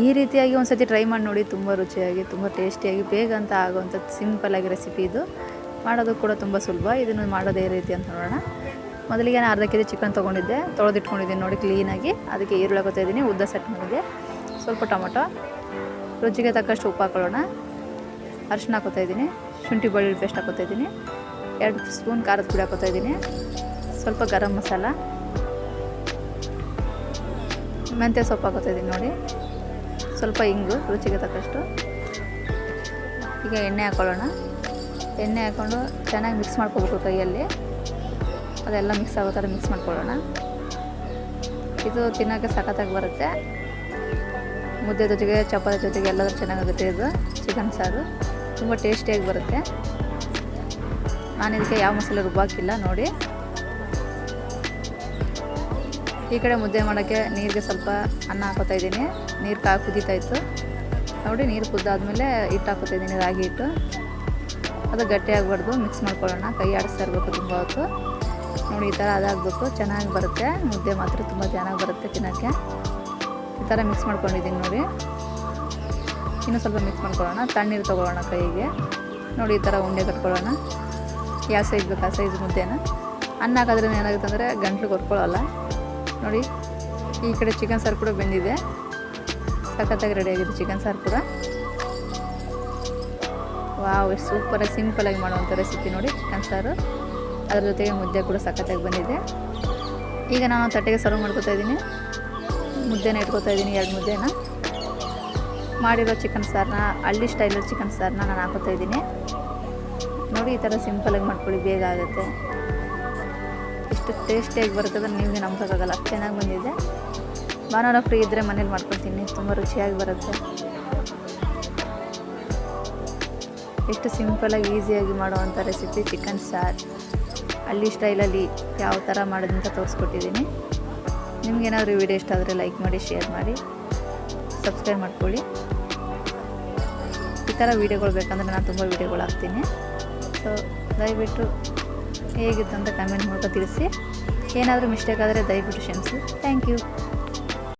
ಈ ರೀತಿಯಾಗಿ ಒಂದು ಸತಿ ಟ್ರೈ ಮಾಡಿ ನೋಡಿ, ತುಂಬ ರುಚಿಯಾಗಿ, ತುಂಬ ಟೇಸ್ಟಿಯಾಗಿ ಬೇಗ ಅಂತ ಆಗುವಂಥದ್ದು ಸಿಂಪಲ್ಲಾಗಿ ರೆಸಿಪಿ ಇದು. ಮಾಡೋದು ಕೂಡ ತುಂಬ ಸುಲಭ. ಇದನ್ನು ಮಾಡೋದು ಯಾವ ರೀತಿ ಅಂತ ನೋಡೋಣ. ಮೊದಲಿಗೆ ನಾನು ಅರ್ಧ ಕೆ ಜಿ ಚಿಕನ್ ತೊಗೊಂಡಿದ್ದೆ. ತೊಳೆದಿಟ್ಕೊಂಡಿದ್ದೀನಿ ನೋಡಿ ಕ್ಲೀನಾಗಿ ಅದಕ್ಕೆ ಈರುಳ್ಳಿ ಹಾಕೋತಾ ಇದ್ದೀನಿ. ಉದ್ದ ಸೆಟ್ ಮಾಡಿದೆ. ಸ್ವಲ್ಪ ಟೊಮೊಟೊ. ರುಚಿಗೆ ತಕ್ಕಷ್ಟು ಉಪ್ಪು ಹಾಕೊಳ್ಳೋಣ. ಅರಿಶಿನ ಹಾಕೋತಾ ಇದ್ದೀನಿ. ಶುಂಠಿ ಬೆಳ್ಳುಳ್ಳಿ ಪೇಸ್ಟ್ ಹಾಕೋತಾ ಇದ್ದೀನಿ. ಎರಡು ಸ್ಪೂನ್ ಖಾರದ ಪುಡಿ ಹಾಕೋತಾ ಇದ್ದೀನಿ. ಸ್ವಲ್ಪ ಗರಂ ಮಸಾಲ. ಮೆಂತ್ಯ ಸೊಪ್ಪು ಹಾಕೋತಾ ಇದ್ದೀನಿ ನೋಡಿ. ಸ್ವಲ್ಪ ಇಂಗು, ರುಚಿಗೆ ತಕ್ಕಷ್ಟು. ಈಗ ಎಣ್ಣೆ ಹಾಕೊಳ್ಳೋಣ. ಎಣ್ಣೆ ಹಾಕ್ಕೊಂಡು ಚೆನ್ನಾಗಿ ಮಿಕ್ಸ್ ಮಾಡ್ಕೋಬೇಕು ಕೈಯಲ್ಲಿ. ಅದೆಲ್ಲ ಮಿಕ್ಸ್ ಆಗೋ ಥರ ಮಿಕ್ಸ್ ಮಾಡ್ಕೊಳ್ಳೋಣ. ಇದು ತಿನ್ನೋಕ್ಕೆ ಸಖತ್ತಾಗಿ ಬರುತ್ತೆ. ಮುದ್ದೆ ಜೊತೆಗೆ, ಚಪಾತಿ ಜೊತೆಗೆ ಎಲ್ಲಾದರೂ ಚೆನ್ನಾಗಿರುತ್ತೆ ಇದು ಚಿಕನ್ ಸಾರು. ತುಂಬ ಟೇಸ್ಟಿಯಾಗಿ ಬರುತ್ತೆ. ನಾನು ಇದಕ್ಕೆ ಯಾವ ಮಸಾಲೆ ರುಬ್ಬಾಕಿಲ್ಲ ನೋಡಿ. ಈ ಕಡೆ ಮುದ್ದೆ ಮಾಡೋಕ್ಕೆ ನೀರಿಗೆ ಸ್ವಲ್ಪ ಅನ್ನ ಹಾಕೋತಾ ಇದ್ದೀನಿ. ನೀರು ಕಾ ಕುದೀತಾ ಇತ್ತು. ನೋಡಿ, ನೀರು ಕುದ್ದಾದಮೇಲೆ ಹಿಟ್ಟು ಹಾಕೋತಾ ಇದ್ದೀನಿ, ರಾಗಿ ಹಿಟ್ಟು. ಅದು ಗಟ್ಟಿ ಆಗಬಾರ್ದು ಮಿಕ್ಸ್ ಮಾಡ್ಕೊಳ್ಳೋಣ. ಕೈ ಆಡಿಸ್ತಾ ಇರಬೇಕು ತುಂಬ ಹೊತ್ತು. ನೋಡಿ, ಈ ಥರ ಅದಾಗಬೇಕು. ಚೆನ್ನಾಗಿ ಬರುತ್ತೆ. ಮುದ್ದೆ ಮಾತ್ರ ತುಂಬ ಚೆನ್ನಾಗಿ ಬರುತ್ತೆ ತಿನ್ನೋಕ್ಕೆ. ಈ ಥರ ಮಿಕ್ಸ್ ಮಾಡ್ಕೊಂಡಿದ್ದೀನಿ ನೋಡಿ. ಇನ್ನೂ ಸ್ವಲ್ಪ ಮಿಕ್ಸ್ ಮಾಡ್ಕೊಳ್ಳೋಣ. ತಣ್ಣೀರು ತೊಗೊಳ್ಳೋಣ ಕೈಗೆ. ನೋಡಿ, ಈ ಥರ ಉಂಡೆ ಕಟ್ಕೊಳ್ಳೋಣ. ಯಾವ ಸೈಜ್ ಬೇಕು ಆ ಸೈಜ್ ಮುದ್ದೆನ. ಅನ್ನ ಹಾಕೋದ್ರಿಂದ ಏನಾಗುತ್ತೆ ಅಂದರೆ ಗಂಟ್ಲು ಕೊಟ್ಕೊಳ್ಳಲ್ಲ. ನೋಡಿ, ಈ ಕಡೆ ಚಿಕನ್ ಸಾರು ಕೂಡ ಬೆಂದಿದೆ. ಸಖತ್ತಾಗಿ ರೆಡಿಯಾಗಿದೆ ಚಿಕನ್ ಸಾರು ಕೂಡ. ವಾವ್ ಎಷ್ಟು ಸೂಪರಾಗಿ ಸಿಂಪಲಾಗಿ ಮಾಡುವಂಥ ರೆಸಿಪಿ ನೋಡಿ ಚಿಕನ್ ಸಾರು. ಅದ್ರ ಜೊತೆಗೆ ಮುದ್ದೆ ಕೂಡ ಸಖತ್ತಾಗಿ ಬಂದಿದೆ. ಈಗ ನಾನು ತಟ್ಟೆಗೆ ಸರ್ವ್ ಮಾಡ್ಕೊತಾ ಇದ್ದೀನಿ. ಮುದ್ದೆನ ಇಟ್ಕೊತಾ ಇದ್ದೀನಿ ಎರಡು ಮುದ್ದೆನ. ಮಾಡಿರೋ ಚಿಕನ್ ಸಾರನ್ನ ಹಳ್ಳಿ ಸ್ಟೈಲಲ್ಲಿ ಚಿಕನ್ ಸಾರನ್ನ ನಾನು ಹಾಕೋತಾ ಇದ್ದೀನಿ. ನೋಡಿ, ಈ ಥರ ಸಿಂಪಲಾಗಿ ಮಾಡ್ಕೊಳ್ಳಿ, ಬೇಗ ಆಗುತ್ತೆ. ಎಷ್ಟು ಟೇಸ್ಟಿಯಾಗಿ ಬರುತ್ತೆ ಅದನ್ನು ನಿಮಗೆ ನಂಬೋಕ್ಕಾಗಲ್ಲ. ಅಷ್ಟು ಚೆನ್ನಾಗಿ ಬಂದಿದೆ. ಭಾನುವಾರ ಫ್ರೀ ಇದ್ದರೆ ಮನೇಲಿ ಮಾಡ್ಕೊಳ್ತೀನಿ ತುಂಬ ರುಚಿಯಾಗಿ ಬರುತ್ತೆ. ಎಷ್ಟು ಸಿಂಪಲಾಗಿ ಈಸಿಯಾಗಿ ಮಾಡುವಂಥ ರೆಸಿಪಿ ಚಿಕನ್ ಸಾರ್. ಹಳ್ಳಿ ಸ್ಟೈಲಲ್ಲಿ ಯಾವ ಥರ ಮಾಡೋದಂತ ತೋರಿಸ್ಕೊಟ್ಟಿದ್ದೀನಿ. ನಿಮ್ಗೇನಾದರೂ ವಿಡಿಯೋ ಇಷ್ಟ ಆದರೆ ಲೈಕ್ ಮಾಡಿ ಶೇರ್ ಮಾಡಿ. ಸಬ್ಸ್ಕ್ರೈಬ್ ಮಾಡ್ಕೊಳ್ಳಿ. ಈ ಥರ ವೀಡಿಯೋಗಳು ಬೇಕಂದ್ರೆ ನಾನು ತುಂಬ ವೀಡಿಯೋಗಳು ಹಾಕ್ತೀನಿ ಸೊ ದಯವಿಟ್ಟು ಹೇಗಿತ್ತು ಅಂತ ಕಮೆಂಟ್ ಮಾಡ್ಕೊ ತಿಳಿಸಿ. ಏನಾದರೂ ಮಿಸ್ಟೇಕ್ ಆದರೆ ದಯವಿಟ್ಟು ಕ್ಷಮಿಸಿ. Thank you